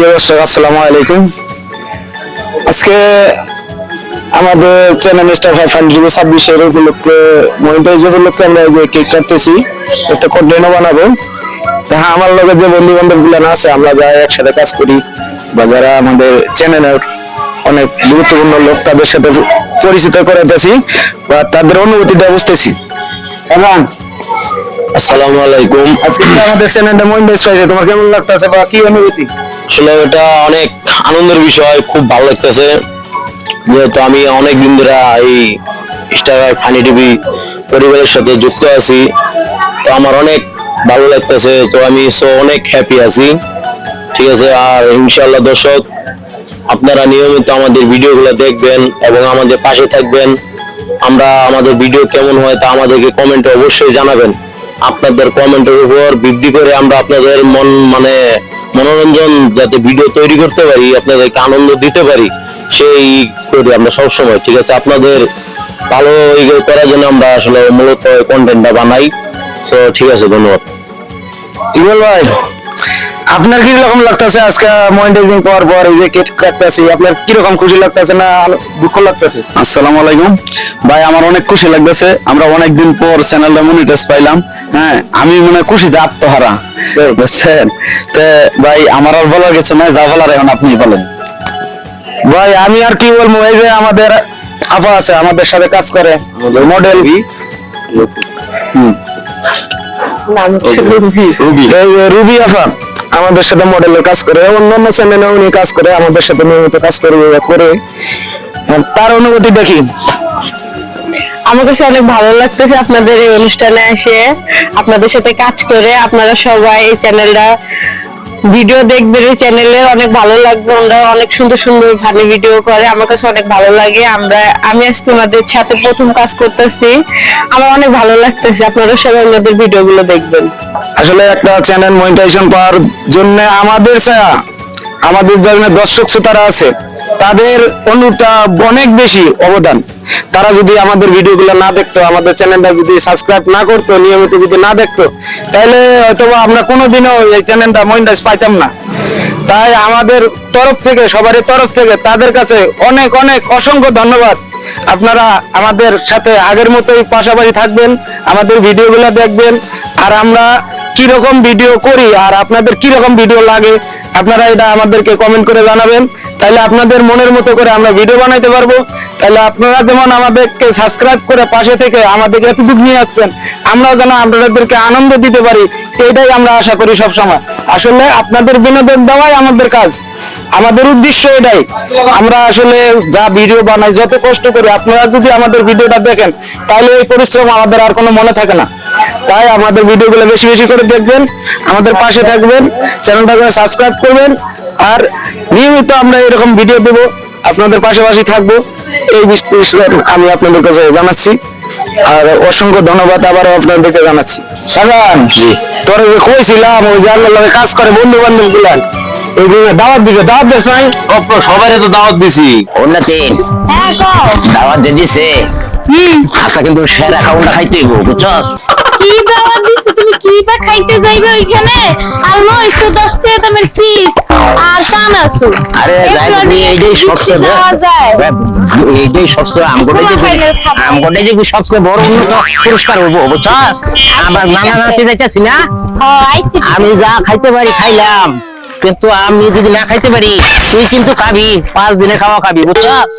প্রিয় দর্শক আসসালামু আলাইকুম। আজকে আমাদের চ্যানেল স্টার ফাইভ হান্ড্রেড ছাব্বিশের উপলক্ষে মনিটাইজ উপলক্ষে আমরা যে কেক কাটতেছি একটা কন্টেন্টও বানাবো। হ্যাঁ আমার লগে যে বন্ধু বান্ধবগুলো আছে আমরা যারা একসাথে কাজ করি বা যারা আমাদের চ্যানেলের অনেক গুরুত্বপূর্ণ লোক তাদের সাথে পরিচিত করাইতেছি বা তাদের অনুভূতিটা বুঝতেছি। এবং আসসালামু আলাইকুম। আজকে যে আমাদের চ্যানেলটা মনিটাইজ পাইছে তোমার কেমন লাগতেছে বা কি অনুভূতি? আসলে এটা অনেক আনন্দের বিষয়, খুব ভালো লাগতেছে। যেহেতু আমি অনেক দিন ধরে এই স্টার ফানি টিভি পরিবারের সাথে যুক্ত আছি, তো আমার অনেক ভালো লাগতেছে, তো আমি সো অনেক হ্যাপি আছি। ঠিক আছে, আর ইনশাআল্লাহ দর্শক, আপনারা নিয়মিত আমাদের ভিডিওগুলো দেখবেন এবং আমাদের পাশে থাকবেন। আমরা আমাদের ভিডিও কেমন হয় তা আমাদেরকে কমেন্টে অবশ্যই জানাবেন। আপনাদের কমেন্টের উপর বৃদ্ধি করে আমরা আপনাদের মন মানে মনোরঞ্জন যাতে ভিডিও তৈরি করতে পারি আপনাদেরকে আনন্দ দিতে পারি, সেই করি আমরা সবসময়, ঠিক আছে? আপনাদের ভালো করার জন্য আমরা আসলে মূলত কন্টেন্টটা বানাই। তো ঠিক আছে, ধন্যবাদ। ইমল ভাই আপনার কি রকম লাগতেছে আজকে মনিটাইজিং পাওয়ার পর এই যে কেক কাটতেছি আপনার কি রকম খুশি লাগতেছে না দুঃখ লাগতেছে? আসসালামু আলাইকুম। ভাই আমার অনেক খুশি লাগতেছে। আমরা অনেক দিন পর চ্যানেলটা মনিটাইজ পাইলাম। হ্যাঁ আমি মনে খুশিতে আত্মহারা। বুঝছেন? তো ভাই আমার আর বলার কিছু নাই যা বলার এখন আপনি বলেন। ভাই আমি আর কি বলব এই যে আমাদের আপা আছে আমাদের সাথে কাজ করে। মডেল রুবি। এই যে রুবি আপা। আমাদের সাথে মডেলের কাজ করে, অন্যান্য চ্যানেলে উনি কাজ করে, আমাদের সাথে নিয়মিত কাজ করবে করে। তার অনুভূতি দেখি আমার কাছে অনেক ভালো লাগতেছে আপনাদের এই অনুষ্ঠানে এসে, আপনাদের সাথে কাজ করে, আপনারা সবাই এই চ্যানেলটা ভিডিও দেখবেন এই চ্যানেলে অনেক ভালো লাগবে। ওরা অনেক সুন্দর সুন্দর ভালো ভিডিও করে, আমার কাছে অনেক ভালো লাগে। আমরা, আমি আজকে ওনাদের সাথে প্রথম কাজ করতেছি। আমার অনেক ভালো লাগতেছে, আপনারা সবাই ওনাদের ভিডিওগুলো দেখবেন। আসলে একটা চ্যানেল মনিটাইজেশন পাওয়ার জন্য আমাদের ছায়া, আমাদের যারা দর্শক শ্রোতারা আছে, তাদের অনুটা অনেক বেশি অবদান। তারা যদি আমাদের ভিডিওগুলো না দেখতো, আমাদের চ্যানেলটা যদি সাবস্ক্রাইব না করতো, নিয়মিত যদি না দেখতো, তাহলে হয়তোবা আমরা কোনোদিনও এই চ্যানেলটা মনিটাইজ পাইতাম না। তাই আমাদের তরফ থেকে, সবারই তরফ থেকে তাদের কাছে অনেক অনেক অসংখ্য ধন্যবাদ। আপনারা আমাদের সাথে আগের মতোই পাশাপাশি থাকবেন, আমাদের ভিডিওগুলো দেখবেন, আর আমরা কি রকম ভিডিও করি, আর আপনাদের কি রকম ভিডিও লাগে, আপনারা এটা আমাদেরকে কমেন্ট করে জানাবেন। তাহলে আপনাদের মনের মতো করে আমরা ভিডিও বানাইতে পারব। তাহলে আপনারা যেমন আমাদেরকে সাবস্ক্রাইব করে পাশে থেকে আমাদেরকে এতটুকু নিয়ে যাচ্ছেন আমরা যেন আপনাদেরকে আনন্দ দিতে পারি, এটাই আমরা আশা করি সব সময় আসলে আপনাদের বিনোদন দেওয়াই আমাদের কাজ। আমাদের উদ্দেশ্য এটাই। আমরা আসলে যা ভিডিও বানাই, যত কষ্ট করি, আপনারা যদি আমাদের ভিডিওটা দেখেন, তাহলে এই পরিশ্রম আমাদের আর কোনো মনে থাকে না। তাই আমাদের ভিডিওগুলো বেশি বেশি করে দেখবেন, আমাদের পাশে থাকবেন চ্যানেলটাকে সাবস্ক্রাইব করবেন, আর নিয়মিত আমরা এরকম ভিডিও দেব আপনাদের পাশাপাশি থাকব। এই বিষয়ে আমি আপনাদের কাছে জানাচ্ছি আর অসংখ্য ধন্যবাদ আবারও আপনাদেরকে জানাচ্ছি। সাজান তোর যে কইছিলাম ওই যে আল্লাহ কাজ করে বন্ধু বান্ধব গুলান এইগুলো দাওয়াত দিতে দাওয়াত দেশ নাই? সবাই তো দাওয়াত দিছি। উন্নতি হ্যাঁ দাওয়াত দিয়ে দিছে আশা কিন্তু সেরা খাউনটা খাইতে বুঝছস? কি দাওয়াত দিছো তুমি কি বা খাইতে যাইবে ওইখানে? আর নয়শো দশ টাকা দামের চিপস আর আরে এইটাই সবচেয়ে এইটাই সবচেয়ে যে যে সবচেয়ে বড় উন্নত পুরস্কার হইব বুঝছস? আমার নানা নাচতে যাইতাছি না? আমি যা খাইতে পারি খাইলাম কিন্তু আমি যদি না খাইতে পারি তুই কিন্তু খাবি পাঁচ দিনে খাওয়া খাবি বুঝছস?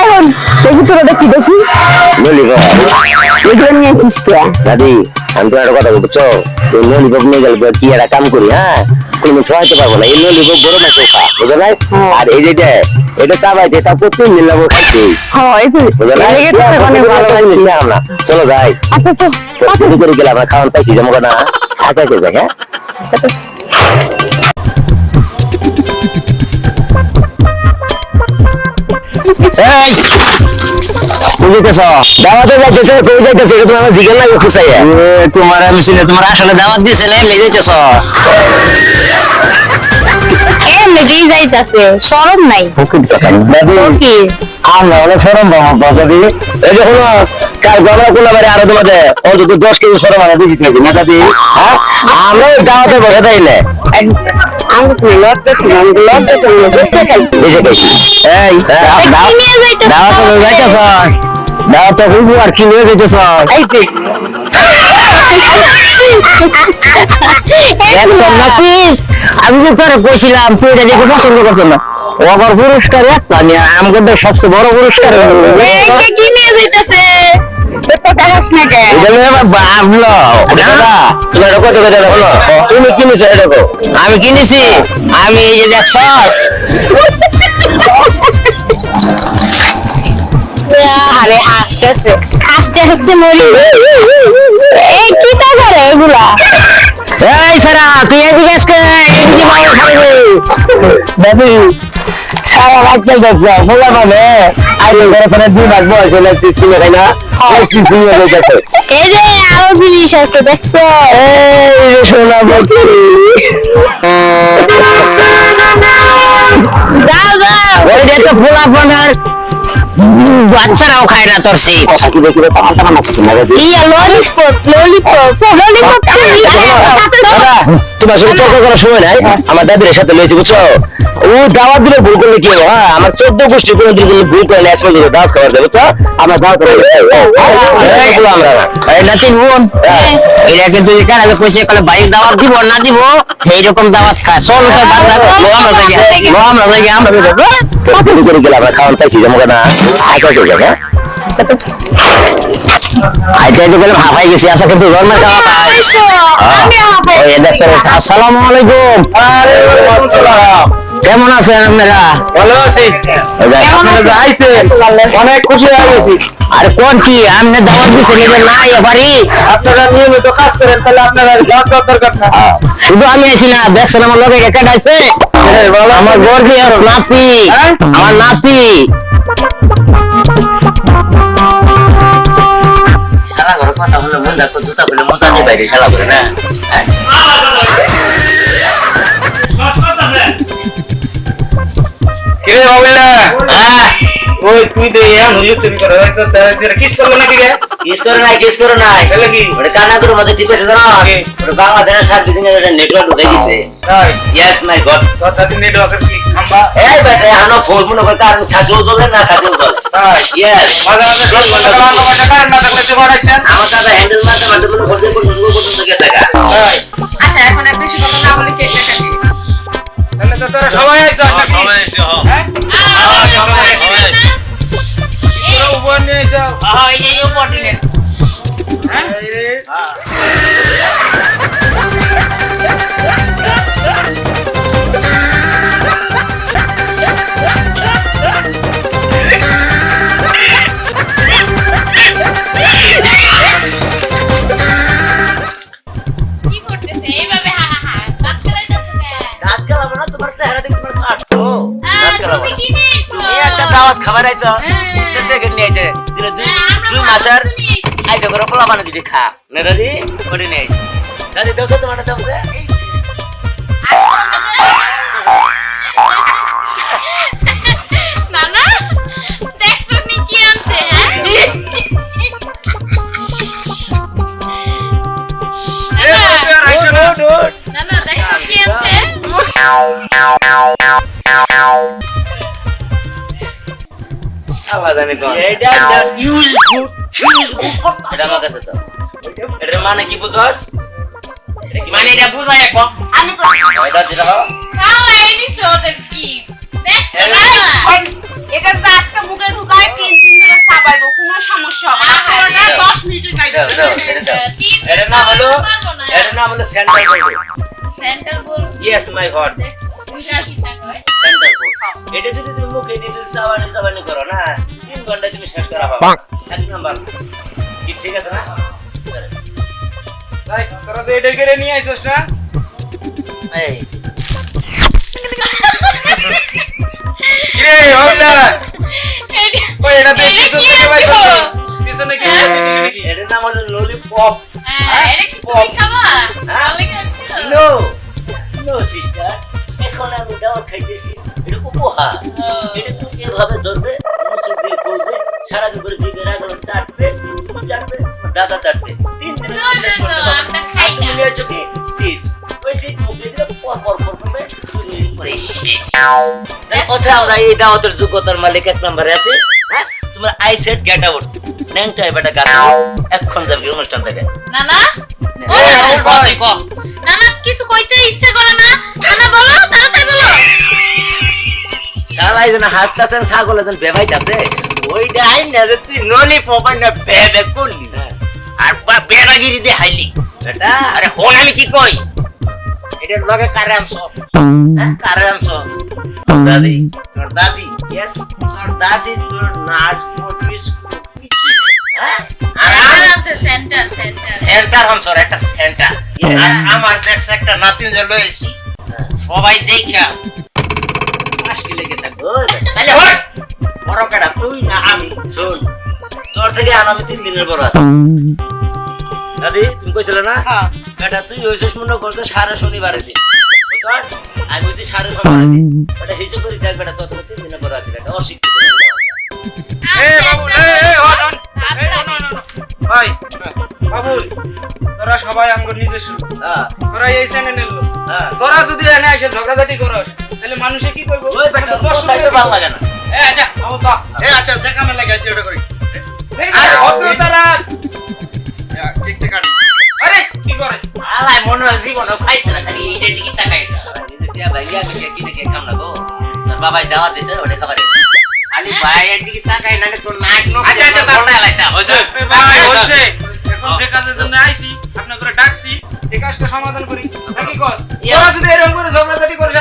এখন দেখি তোর ওটা কি দেখি। এগুলো নিয়েছিস কে? দাদি আমি তো একটা কথা বুঝছ এই ললিপপ নিয়ে গেলে কি একটা কাম করি হ্যাঁ? কোনো খাওয়াইতে পারব না। এই ললিপপ বড় না চোখা বুঝো নাই? আর এই যেটা এটা চাবাইতে তা প্রতি মিলাবো খাচ্ছি। হ্যাঁ বুঝো নাই? আমরা চলো যাই। আচ্ছা আচ্ছা। করে গেলে আমরা খাওয়ান পাইছি যেমন না হাতে যাই হ্যাঁ? এই! বুঝতেছ? দাওয়াতে যাইতেছে কই যাইতেছে? এটা তোমার জিজ্ঞেস লাগে খুশাইয়া তোমার আমি শুনে তোমার আসলে দাওয়াত দিছে না এমনি যাইতেছ? এমনিতেই যাইতাছে শরম নাই। কি আমরা এই যে হলো আরও তোমাদের অন্তত দশ কেজি সরম আমরা দিচ্ছি নাকি না দাদি হ্যাঁ? আমরা দাওয়াতে বসে তাইলে আমি তো লজ্জা ছিল আমি তো লজ্জা খাইছি বেঁচে খাইছি এই দাও- কি নিয়ে যাইতেছ। দাওয়া তো যাইতেছ হইবো আর কি নিয়ে যাইতেছ আমি যে তোরে কইছিলাম তুই এটা দেখে পছন্দ করছ না। ও আবার পুরস্কার একটা নিয়ে আমাদের সবচেয়ে বড় পুরস্কার কি নিয়ে যাইতেছে না ভাবলো দাদা। তুমি দেখো কিনেছো এটা আমি কিনেছি। আমি এই যে দেখছস? আরে হাসতেছে। হাসতে হাসতে মরি এই কি তা করে এগুলা? এই সারা তুই এদিকে আজকে এদিকে মাল খাবি বাবু সারা রাত চলতেছে বলা মানে আইলে ঘরে ফোনে দুই ভাগ বয়স হলে না। ওই এই যে আরও জিনিস আছে দেখছ? এই যে সোনা বকরি। যাও যাও। ওইটা তো ফোলা ফোনার বাচ্চারাও খায় না তোর ইয়া তোমার তর্ক করার সময় নাই আমার দাদির সাথে লয়েছি বুঝছ ও দাওয়াত দিলে ভুল করলে কি হবে হ্যাঁ আমার চোদ্দ গোষ্ঠী কোনো দিন কোনো ভুল করে না আজকে যদি দাওয়াত খাবার দেবে বুঝছ আমরা দাওয়াত করে আমরা না এই নাতিন বোন এটা কিন্তু এখানে আগে কইছে কলে বাইক দাওয়াত দিব না দিব এইরকম দাওয়াত খায় চল তো আমরা আমরা আমরা গেলাম আমরা খাওয়ান পাইছি যেমন না যাবে হাফাই গেছি আশা কিন্তু খাওয়া খাই দেখছ আসসালামু আলাইকুম কেমন আছেন আপনারা ভালো আছি আপনারা আইছেন অনেক খুশি হয়ে গেছি আর কোন কি আপনি দাওয়াত দিছেন এবার না ইয়ে পারি আপনারা নিয়মিত কাজ করেন তাহলে আপনারা দরকার না শুধু আমি আছি না দেখছেন আমার লোকে একা আছে আমার গর্জিয়াস নাতি। হ্যাঁ? আমার নাতি। শালা ঘরে কথা হলো মন দেখো জুতা খুলে মজা নেই বাইরে শালা করে না? হ্যাঁ? কে বাবুল্লা আহ, ওই তুই দে ইয়ান হলুসিন করে ওই তো তোর কিস করল নাকি রে? কিস করো নাই কিস করো নাই। তাহলে কি? ওটা কানাগুলোর মধ্যে টিপেছে জানো? ওটা বাংলাদেশের সার্ভিসিং এর একটা নেটওয়ার্ক ঢুকে তাই? ইয়েস মাই গড কথা দিন নেটওয়ার্কের কি খাম্বা? এই বেটা হানো ফোন মনে করে কারণ থাকলেও চলে না থাকলেও চলে ইয়েস মাঝে মাঝে সব কথা বাংলা ভাষা কারেন না তো কইতে পারাইছেন আমার দাদা হ্যান্ডেল মারতে মারতে মনে করতে করতে করতে গেছে গা। আচ্ছা এখন আর বেশি কথা না বলে কেটে কাটি তাহলে তো তোরা সবাই আইছ নাকি সবাই আইছ হ্যাঁ। হ্যাঁ? সবাই আইছ তোরা উপর নিয়ে আইছ ওই যে উপর দিলেন কি খাবার আইছো? হ্যাঁ। প্যাকেট নিয়ে আইছে। দিলে দুই হ্যাঁ, দুই মাসের আইতে করে পোলা মানে যদি খা। না দাদি ওটি নিয়ে আইছে। দাদি দেওছে তোমার দেওছে? না জানে কোন এটা এটা ইউজ গুড ইউজ গুড এটা আমার কাছে তো এটা মানে কি বুঝছস মানে এটা বুঝায় কম আমি তো এটা দিরা খাওয়াই নিছো ওদের কি? দেখছ না? এটা যে আজকে মুখে ঢুকায় তিন দিন ধরে চাবাইবো কোনো সমস্যা হবে না। হ্যাঁ, পুরোটা হ্যাঁ। মিনিটে যাইবে। দাও, দাও, এটা এটার নাম হলো পারব না। হলো সেন্টার বোর্ড সেন্টার বল ইয়েস মাই এটা কয় সেন্টার বোর্ড এটা যদি তুমি মুখে দিতে সাবানি সাবানি করো না তিন ঘন্টায় তুমি শেষ করা পাবে এক নাম্বার। কি ঠিক আছে না? তাই তোরা যে এটা করে নিয়ে আইছস না? এই। রে বাবুল্লা ওই এটা দেখ পিছন থেকে ভাই পিছনে কি নাকি হ্যাঁ। এটার নাম হলো ললিপপ হ্যাঁ, এটা কি তুমি খাবা? নো নো সিস্টার এখন আমি দাওয়াত খাইতেছি। এটা উপহার। এটা তুমি এভাবে ধরবে মুচুর দিয়ে করবে সারাদিন করে জিগে চাটবে দাদা তিন দিনে শেষ করতে আর তুমি না। চিপস ওই মুখে দিলে পর পর পর করবে কোথায় আমরা এই দাওয়াতের যোগ্যতার মালিক এক নম্বরে আছি? হ্যাঁ? তোমার আই সেট গেট আউট ন্যাংটা এবারটা গাছ এখন যাবে অনুষ্ঠান থেকে। নানা, নানা কিছু কইতে ইচ্ছা করে না। বলো তাড়াতাড়ি বলো। যেন হাসতাছেন ছাগল যেন বেবাইতাছে। ওই দেখাই না তুই নলি পপাই না বেবে করলি। আর বা- বেড়াগিরি দিয়ে হাইলি। এটা আরে হন আমি কি কই? এটার লগে কারে আনছ হ্যাঁ কারে আনছ দাদি তোর দাদি? ইয়েস তোর দাদি তোর নাচ ফটিস হ্যাঁ? আর সেন্টার আমার দেখছে একটা নাতিন যে লয়েছি সবাই দেখা বড় কাটা তুই না আমি? শোন তোর থেকে আর আমি তিন দিনের বড় আছি। দাদি তুমি কইছিলে না? কাটা তুই হইছিস মনে করতে সারা শনিবারে দিন। আমি বলছি সারা শনিবারে দিন। ওটা হিসেব করি দেখ বেটা তোর থেকে তিন দিনের বড় আছে এটা অশিক্ষিত ভাই বাবুল তোরা সবাই আমগো নিজস্ব হ্যাঁ। তোরা এই চ্যানেলের লোক। হ্যাঁ। তোরা যদি এনে এসে ঝগড়াঝাটি করস তাহলে মানুষে কি করব ওই বেটা তো ভালো লাগে না। এ আচ্ছা অবস্থা। এ আচ্ছা যে কামে লাগাইছি ওটা করি। আরে ভদ্রতা রাখ কেকটা কাটি আরে কি করে? আলাই মনে হয় জীবনে খাইছে না খালি এইটা দিকে তাকাই নিজে ভাই কে কে না তোর দিছে ওটা খাবার ভাইয়ের দিকে তাকাই না তোর নাক নো আচ্ছা, আচ্ছা, তার- না লাইতা হইছে ভাই হইছে এখন যে কাজের জন্য আইছি আপনাকে ডাকছি। এই কাজটা সমাধান করি। নাকি কর? ইয়া। তোরা যদি এরকম করে ঝগড়াঝাটি করিস